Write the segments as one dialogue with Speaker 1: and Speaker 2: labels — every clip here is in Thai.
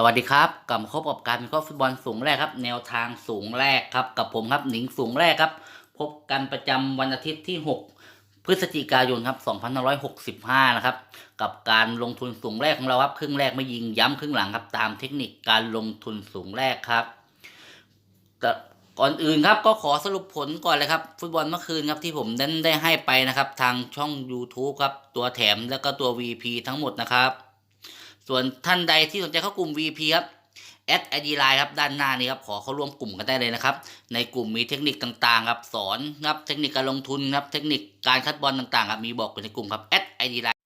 Speaker 1: สวัสดีครับกลับมาพบกับการวิเคราะห์ฟุตบอลสูงแรกครับ แนวทางสูงแรกครับ กับผมครับหนิงสูงแรกครับ พบกันประจำวันอาทิตย์ที่ 6 พฤศจิกายนครับ2565 นะครับ กับการลงทุนสูงแรกของเราครับ ครึ่งแรกไม่ยิงย้ำครึ่งหลังครับ ตามเทคนิคการลงทุนสูงแรกครับก่อนอื่นครับก็ขอสรุปผลก่อนเลยครับ ฟุตบอลเมื่อคืนครับที่ผมได้ได้ให้ไปนะครับ ทางช่อง YouTube ครับตัวแถมแล้วก็ตัว VP ทั้งหมดนะครับ ส่วนท่านใดที่สนใจเข้ากลุ่ม VP ครับแอดไอดีไลน์ครับด้านหน้านี้ครับขอเข้าร่วมกลุ่มกันได้เลยนะครับ ในกลุ่มมีเทคนิคต่างๆครับสอนครับเทคนิคการลงทุนครับเทคนิคการคัดบอลต่างๆครับมีบอกอยู่ในกลุ่มครับแอดไอดีไลน์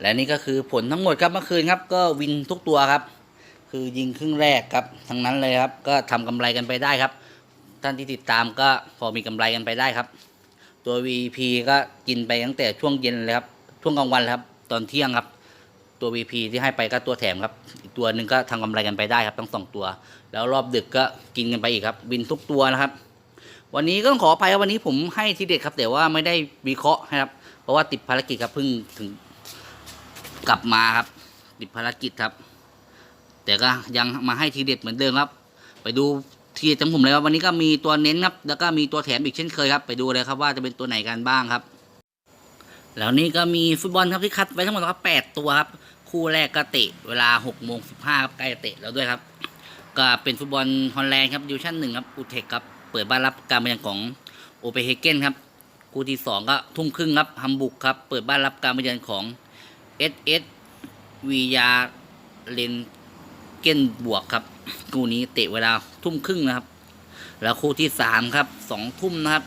Speaker 1: และนี่ก็คือผลทั้งหมดครับเมื่อคืนครับก็วินทุกตัวครับ คือยิงครึ่งแรกครับทั้งนั้นเลยครับ ก็ทำกำไรกันไปได้ครับ ท่านที่ติดตามก็พอมีกำไรกันไปได้ครับ ตัว VP ก็กินไปตั้งแต่ช่วงเย็นเลยครับช่วงกลางวันครับตอนเที่ยงครับ ตัว VP ที่ให้ไปก็ตัวแถมครับ อีกตัวหนึ่งก็ทำกำไรกันไปได้ครับทั้งสองตัว แล้วรอบดึกก็กินกันไปอีกครับ วินทุกตัวนะครับ วันนี้ก็ต้องขออภัยครับวันนี้ผมให้ทีเด็ดครับแต่ว่าไม่ได้วิเคราะห์นะครับ เพราะว่าติดภารกิจครับเพิ่งถึงกลับมาครับ ติดภารกิจครับ แต่ก็ยังมาให้ทีเด็ดเหมือนเดิมครับ ไปดูทีเด็ดของผมเลยครับวันนี้ก็มีตัวเน้นครับ แล้วก็มีตัวแถมอีกเช่นเคยครับ ไปดูเลยครับว่าจะเป็นตัวไหนกันบ้างครับ แล้วนี่ก็มีฟุตบอลครับที่คัดไว้ทั้งหมดครับแปดตัวครับ คู่แรกก็เตะเวลาหกโมงสิบห้าครับใกล้จะเตะแล้วด้วยครับ ก็เป็นฟุตบอลฮอลแลนด์ครับดิวชั่นหนึ่งครับอูเทคครับเปิดบ้านรับการมาเยือนของโอเปเฮเกนครับคู่ที่สองก็ทุ่มครึ่งครับฮัมบุกครับเปิดบ้านรับการมาเยือนของเอสเอสวียาเลนเกนบวกครับคู่นี้เตะเวลาทุ่มครึ่งนะครับ แล้วคู่ที่สามครับสองทุ่มนะครับ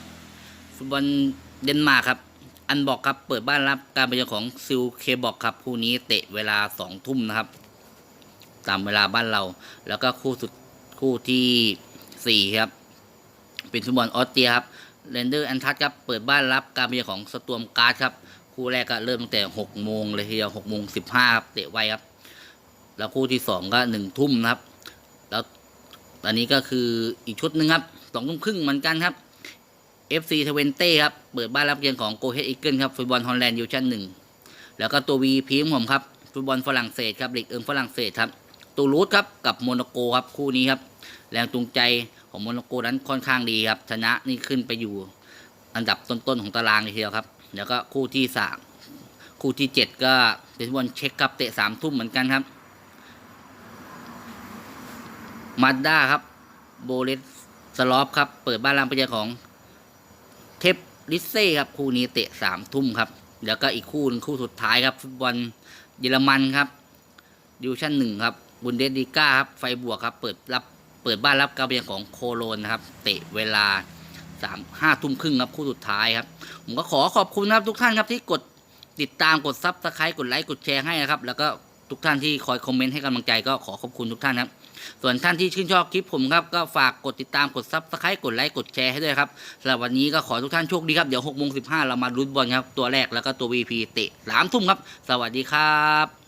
Speaker 1: ฟุตบอลเดนมาร์กครับ อันบอกครับเปิดบ้านรับการไปเยือนของซิลเคบอกครับคู่นี้เตะเวลาสองทุ่มนะครับ ตามเวลาบ้านเรา แล้วก็คู่สุดคู่ที่สี่ครับ เป็นฟุตบอลออสเตรียครับเรนเดอร์แอนทัชครับเปิดบ้านรับการไปเยือนของสตวมการ์ดครับคู่แรกก็เริ่มตั้งแต่หกโมงเลยทีเดียวหกโมงสิบห้าครับเตะไวครับ แล้วคู่ที่สองก็หนึ่งทุ่มนะครับ แล้วตอนนี้ก็คืออีกชุดหนึ่งครับสองทุ่มครึ่งเหมือนกันครับ FC ทเวนเต้ครับ เปิดบ้านรับเยือนของโกเฮดอีเกิลครับ ฟุตบอลฮอลแลนด์ดิวชั่นหนึ่ง แล้วก็ตัว VP ของผมครับ ฟุตบอลฝรั่งเศสครับลีกเอิงฝรั่งเศสครับ ตูรูสครับ กับโมนาโกครับ คู่นี้ครับ แรงจูงใจของโมนาโกนั้นค่อนข้างดีครับ ชนะนี่ขึ้นไปอยู่ อันดับต้นๆของตารางเลยทีเดียวครับ แล้วก็คู่ที่สามคู่ที่เจ็ดก็เป็นฟุตบอลเช็คครับเตะสามทุ่มเหมือนกันครับ มาด้าครับ โบเลสสลอฟครับ เปิดบ้านรับไปเจอของ เทปลิเซ่ครับคู่นี้เตะสามทุ่มครับ แล้วก็อีกคู่หนึงคู่สุดท้ายครับ ฟุตบอลเยอรมันครับดิวชั่นหนึ่งครับบุนเดสลีก้าครับไฟบวกครับ เปิดรับเปิดบ้านรับการเยือนของโคโลนนะครับ เตะเวลาสามห้าทุ่มครึ่งครับคู่สุดท้ายครับ ผมก็ขอขอบคุณครับทุกท่านครับที่กดติดตามกดซับสไครต์กดไลค์กดแชร์ให้นะครับ แล้วก็ ทุกท่านที่คอยคอมเมนต์ให้กำลังใจก็ขอขอบคุณทุกท่านครับ ส่วนท่านที่ชื่นชอบคลิปผมครับก็ฝากกดติดตามกดซับสไครต์กดไลค์กดแชร์ให้ด้วยครับสำหรับวันนี้ก็ขอทุกท่านโชคดีครับเดี๋ยว6กโมงสิเรามาลุ้นบอลครับตัวแรกแล้วก็ตัว VP เตะสามทุ่มครับ สวัสดีครับ